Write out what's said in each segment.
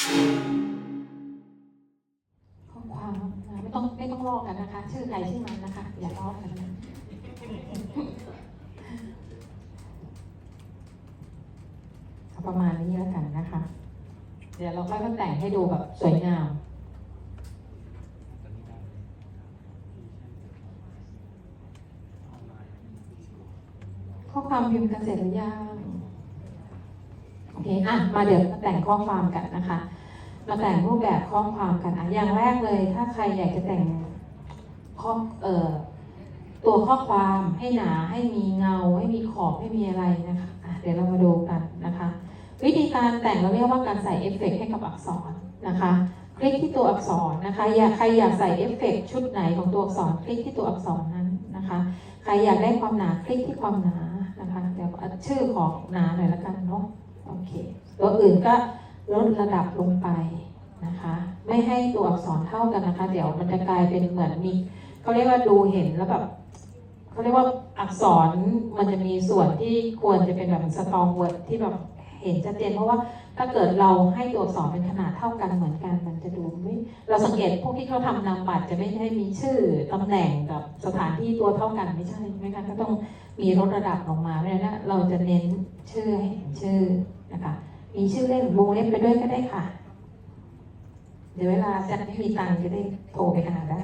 ข้อความไม่ต้องไม่ต้องลอกกันนะคะ ชื่อใครชื่อมันนะคะ อย่าลอกกันนะเอาประมาณนี้แล้วกันนะคะ เดี๋ยวเราค่อยมาแต่งให้ดูแบบสวยงามข้อความพิมพ์กันเสร็จหรือยัง อเคอะมาเดี๋ยวมาแต่งข้อความกันนะคะ มาแต่งรูปแบบข้อความกันอะอย่างแรกเลย ถ้าใครอยากจะแต่งข้อเอ่อตัวข้อความให้หนาให้มีเงา ให้มีขอบให้มีอะไรนะคะอะเดี๋ยวเรามาดูกันนะคะ วิธีการแต่งเราเรียกว่าการใส่เอฟเฟกต์ให้กับอักษรนะคะ คลิกที่ตัวอักษรนะคะ อยากใครอยากใส่เอฟเฟกต์ชุดไหนของตัวอักษร คลิกที่ตัวอักษรนั้นนะคะ ใครอยากได้ความหนาคลิกที่ความหนานะคะเดี๋ยวเอาชื่อของหนาหน่อยละกันเนาะ โอเค ตัวอื่นก็ลดระดับลงไปนะคะ ไม่ให้ตัวอักษรเท่ากันนะคะ เดี๋ยวมันจะกลายเป็นเหมือนมีเขาเรียกว่าดูเห็นแล้วแบบเขาเรียกว่าอักษรมันจะมีส่วนที่ควรจะเป็นแบบสตองเวิร์ดที่แบบเห็นชัดเจนเพราะว่าถ้าเกิดเราให้ตัวอักษรเป็นขนาดเท่ากันเหมือนกัน มันจะดูไม่เราสังเกตพวกที่เขาทำนามบัตรจะไม่ได้มีชื่อตำแหน่งกับสถานที่ตัวเท่ากันไม่ใช่ใช่ไหมคะก็ต้องมีลดระดับลงมาเพราะฉะนั้นเราจะเน้นชื่อให้เห็นชื่อ นะคะ มีชื่อเล่นวงเล็บไปด้วยก็ได้ค่ะ เดี๋ยวเวลาจะไม่มีตังค์จะได้โทรไปหาได้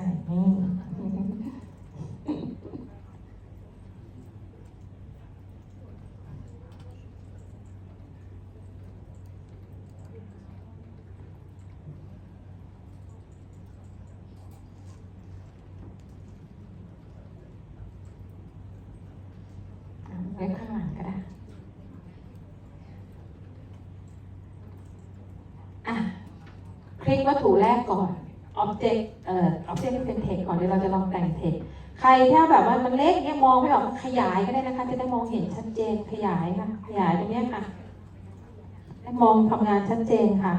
ไว้ข้างหลังก็ได้ อะ คลิกวัตถุแรกก่อน object เอ่อ object ที่เป็น text ก่อนเดี๋ยวเราจะลองแต่ง text ใครถ้าแบบว่ามันเล็กเนี่ยมองไม่ออกขยายก็ได้นะคะ จะได้มองเห็นชัดเจนขยายค่ะ ขยายตรงนี้ค่ะให้มองทำงานชัดเจนค่ะ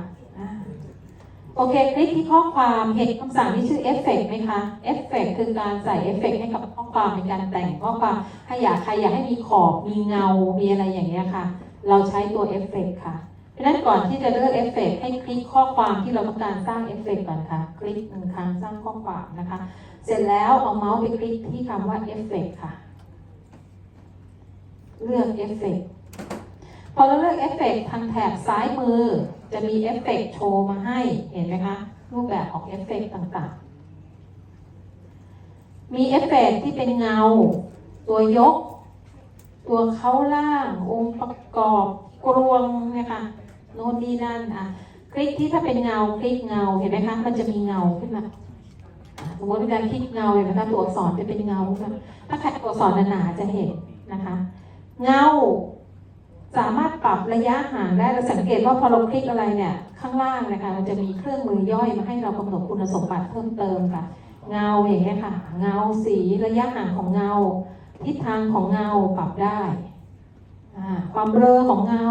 โอเค คลิกที่ข้อความเห็นคำสั่งที่ชื่อ effect ไหมคะ effect คือการใส่ effect ให้กับข้อความเป็นการแต่งข้อความให้อยากใครอยากให้มีขอบมีเงา มีอะไรอย่างเงี้ยค่ะ เราใช้ตัว effect ค่ะ ฉะนั้นก่อนที่จะเลือกเอฟเฟกให้คลิกข้อความที่เราต้องการสร้างเอฟเฟกก่อนค่ะ คลิกหนึ่งครั้งสร้างข้อความนะคะ เสร็จแล้วเอาเมาส์ไปคลิกที่คำว่าเอฟเฟกค่ะ เลือกเอฟเฟกพอเราเลือกเอฟเฟกทางแถบซ้ายมือ จะมีเอฟเฟกโชว์มาให้เห็นไหมคะ รูปแบบของเอฟเฟกต่างๆ มีเอฟเฟกที่เป็นเงา ตัวยก ตัวเข้าล่าง องค์ประกอบกรวงเนี่ยค่ะ นี่นั่นอะคลิกที่ถ้าเป็นเงาคลิกเงาเห็นไหมคะ มันจะมีเงาขึ้นมาสมมติเป็นการคลิกเงาเห็นไหมคะตัวอักษรจะเป็นเงาขึ้นมาถ้าใครตัวอักษรหนาๆจะเห็นนะคะ เงาสามารถปรับระยะห่างได้เราสังเกตว่าพอเราคลิกอะไรเนี่ย ข้างล่างนะคะมันจะมีเครื่องมือย่อยมาให้เรากำหนดคุณสมบัติเพิ่มเติมค่ะ เงาอย่างเงี้ค่ะ เงาสีระยะห่างของเงา ทิศทางของเงาปรับได้ความเบลอของเงา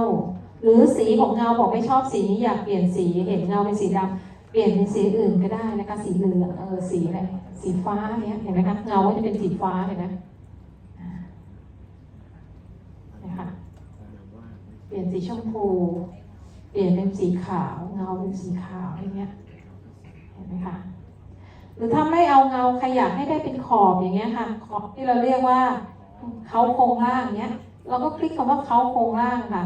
หรือสีของเงาบอกไม่ชอบสีนี้อยากเปลี่ยนสีเห็นเงาเป็นสีดำเปลี่ยนเป็นสีอื่นก็ได้นะคะสีเหลืองเออสีอะไรสีฟ้าเนี้ยเห็นไหมคะเงาก็จะเป็นสีฟ้าเห็นไหมอ่านะคะเปลี่ยนสีชมพู เปลี่ยนเป็นสีขาว เงาเป็นสีขาวอย่างเงี้ยเห็นไหมคะหรือถ้าไม่เอาเงาใครอยากให้ได้เป็นขอบอย่างเงี้ยค่ะขอบที่เราเรียกว่าเขาโครงล่างเนี้ยเราก็คลิกคำว่าเขาโครงล่างค่ะ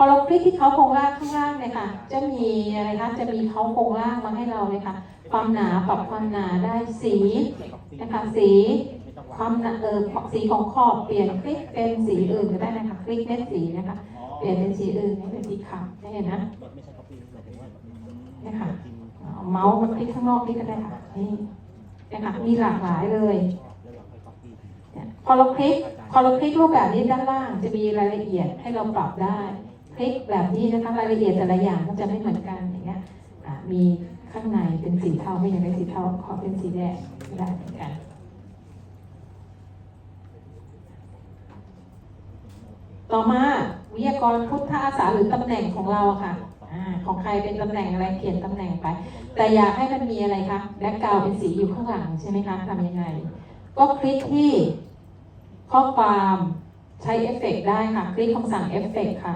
พอเราคลิกที่เขาโครงล่างข้างล่างเลยค่ะ จะมีอะไรคะ จะมีเขาโครงล่างมาให้เราเลยค่ะ ความหนาปรับความหนาได้สีนะคะสีความหนาเออสีของขอบเปลี่ยนคลิกเป็นสีอื่นก็ได้นะคะ คลิกเม็ดสีนะคะ เปลี่ยนเป็นสีอื่นให้เป็นสีขาวได้เห็นนะนี่ค่ะเมาส์มาคลิกข้างนอกนี่ก็ได้ค่ะ นี่นะคะมีหลากหลายเลยเนี่ยพอเราคลิกพอเราคลิกรูปแบบนี้ด้านล่างจะมีรายละเอียดให้เราปรับได้ คลิกแบบนี้นะคะรายละเอียดแต่ละอย่างก็จะไม่เหมือนกันอย่างเงี้ยมีข้างในเป็นสีเทาไม่อยากได้สีเทาขอเป็นสีแดงได้เหมือนกันต่อมาวิทยากรพุทธอาสาหรือตำแหน่งของเราค่ะอของใครเป็นตำแหน่งอะไรเขียนตำแหน่งไป แต่อยากให้มันมีอะไรคะแบ็กกราวเป็นสีอยู่ข้างหลังใช่ไหมคะทำยังไง ก็คลิกที่ข้อความใช้เอฟเฟกได้ค่ะ คลิกคำสั่งเอฟเฟกค่ะ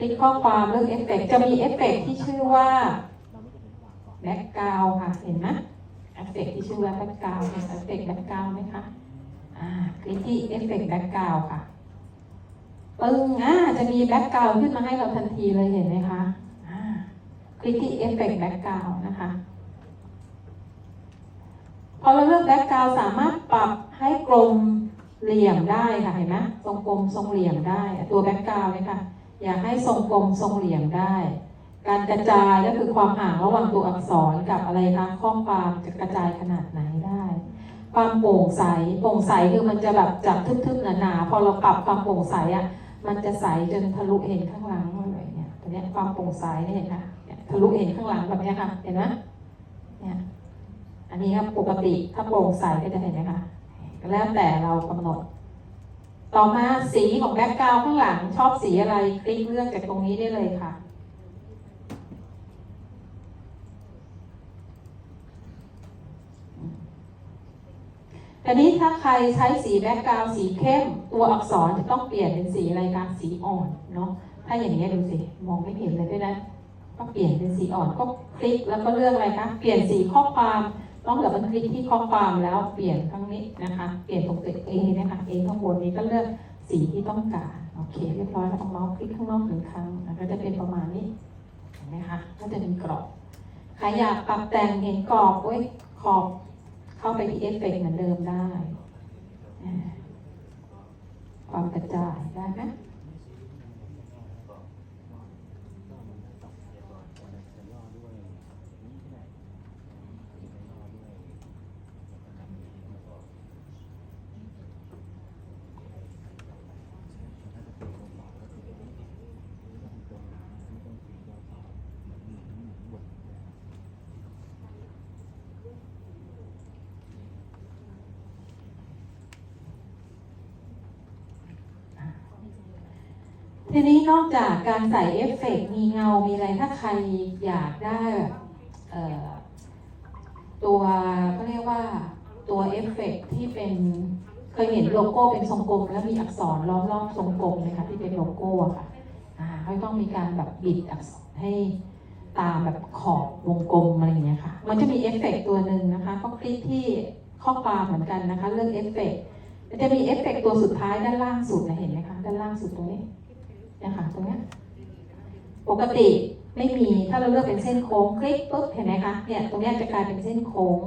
คลิกข้อความเลือกเอฟเฟกจะมีเอฟเฟกที่ชื่อว่าแบ็กกราวค่ะเห็นไหมเอฟเฟกที่ชื่อว่าแบ็กกราวเห็นเอฟเฟกแบ็กกราวไหมคะอ่าคลิกที่เอฟเฟกแบ็กกราวค่ะปึ้งอ่าจะมีแบ็กกราวขึ้นมาให้เราทันทีเลยเห็นไหมคะอ่าคลิกที่เอฟเฟกแบ็กกราวนะคะพอเราเลือกแบ็กกราวสามารถปรับให้กลมเหลี่ยมได้ค่ะเห็นไหมทรงกลมทรงเหลี่ยมได้ตัวแบ็กกราวเนี่ยค่ะ อยากให้ทรงกลมทรงเหลี่ยมได้ การกระจายก็คือความห่างระหว่างตัวอักษรกับอะไรคะข้อความจะกระจายขนาดไหนได้ ความโปร่งใสโปร่งใสคือมันจะแบบจากทึบๆหนาๆพอเราปรับความโปร่งใสอะมันจะใสจนทะลุเห็นข้างหลังเลยเนี่ยตัวเนี้ยความโปร่งใสเนี่ยเห็นไหมทะลุเห็นข้างหลังแบบเนี้ยค่ะ เห็นไหมเนี่ยอันนี้ครับปกติถ้าโปร่งใสก็จะเห็นไหมคะแล้วแต่เรากำหนด ต่อมาสีของแบ็กกราวข้างหลังชอบสีอะไรคลิกเลือกจากตรงนี้ได้เลยค่ะ แต่นี้ถ้าใครใช้สีแบ็กกราวสีเข้ม ตัวอักษรจะต้องเปลี่ยนเป็นสีอะไรคะสีอ่อนเนาะถ้าอย่างนี้ดูสิ มองไม่เห็นเลยด้วยนะ ก็เปลี่ยนเป็นสีอ่อนก็คลิกแล้วก็เลือกอะไรคะเปลี่ยนสีข้อความ ต้องเดี๋ยวมันคลิกที่ข้อความแล้วเปลี่ยนข้างนี้นะคะ เปลี่ยนตรงตึก A นะคะ A ข้างบนนี้ก็เลือกสีที่ต้องการโอเค เรียบร้อยแล้วเอาเมาส์คลิกข้างนอกหนึ่งครั้งก็จะเป็นประมาณนี้เห็นไหมคะก็จะมีกรอบใครอยากปรับแต่งเห็นกรอบโอ้ยขอบเข้าไปที่เอฟเฟกต์เหมือนเดิมได้ความกระจายได้ไหม ทีนี้นอกจากการใส่เอฟเฟกต์มีเงา มีอะไร ถ้าใครอยากได้แบบตัวก็เรียกว่าตัวเอฟเฟกต์ที่เป็นเคยเห็นโลโก้เป็นทรงกลม แล้วมีอักษรล้อมรอบทรงกลมไหมคะที่เป็นโลโก้ค่ะอ่าเขาต้องมีการแบบบิดอักษรให้ตามแบบขอบวงกลมอะไรอย่างเงี้ยค่ะ มันจะมีเอฟเฟกต์ตัวหนึ่งนะคะก็คลิกที่ข้อความเหมือนกันนะคะเลือกเอฟเฟกต์มันจะมีเอฟเฟกต์ตัวสุดท้ายด้านล่างสุดนะเห็นไหมคะด้านล่างสุดตรงนี้ นี่ยค่ะตรงนี้ปกติไม่มีถ้าเราเลือกเป็นเส้นโค้งคลิกปุ๊บเห็นไหมคะเนี่ยตรงนี้จะกลายเป็นเส้นโค้ง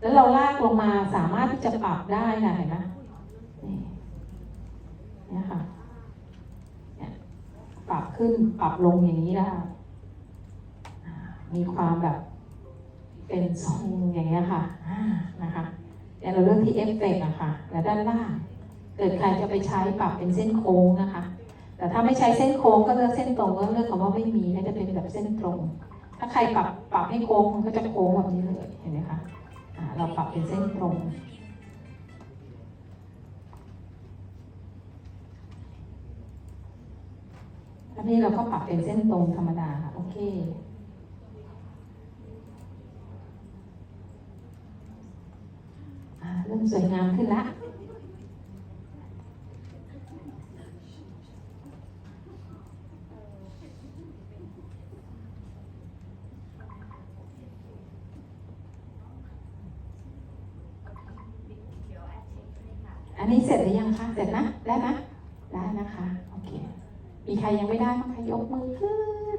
แล้วเราลากลงมาสามารถที่จะปรับได้นะเห็นไหมนี่นี่ค่ะปรับขึ้นปรับลงอย่างนี้ได้มีความแบบเป็นทรงอย่างเงี้ยค่ะนะคะเดี๋ยวเราเลือกที่เอฟเฟกต์อะค่ะ แล้วด้านล่าง เกิดใครจะไปใช้ปรับเป็นเส้นโค้งนะคะ แต่ถ้าไม่ใช้เส้นโค้งก็เลือกเส้นตรงก็เลือกคำว่าไม่มีก็จะเป็นแบบเส้นตรง ถ้าใครปรับปรับให้โค้งมันก็จะโค้งแบบนี้เลยเห็นไหมคะเราปรับเป็นเส้นตรงอันนี้เราก็ปรับเป็นเส้นตรงธรรมดาค่ะโอเคอ่าเริ่มสวยงามขึ้นละ อั นนี้เสร็จหรือยังคะ เสร็จนะ ได้ไหมได้นะคะ โอเค มีใครยังไม่ได้บ้างคะยกมือขึ้น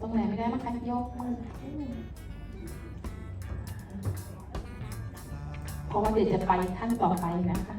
ตรงไหนไม่ได้บ้างคะยกมือขึ้นเพราะว่าเดี๋ยวจะไปขั้นต่อไปนะคะ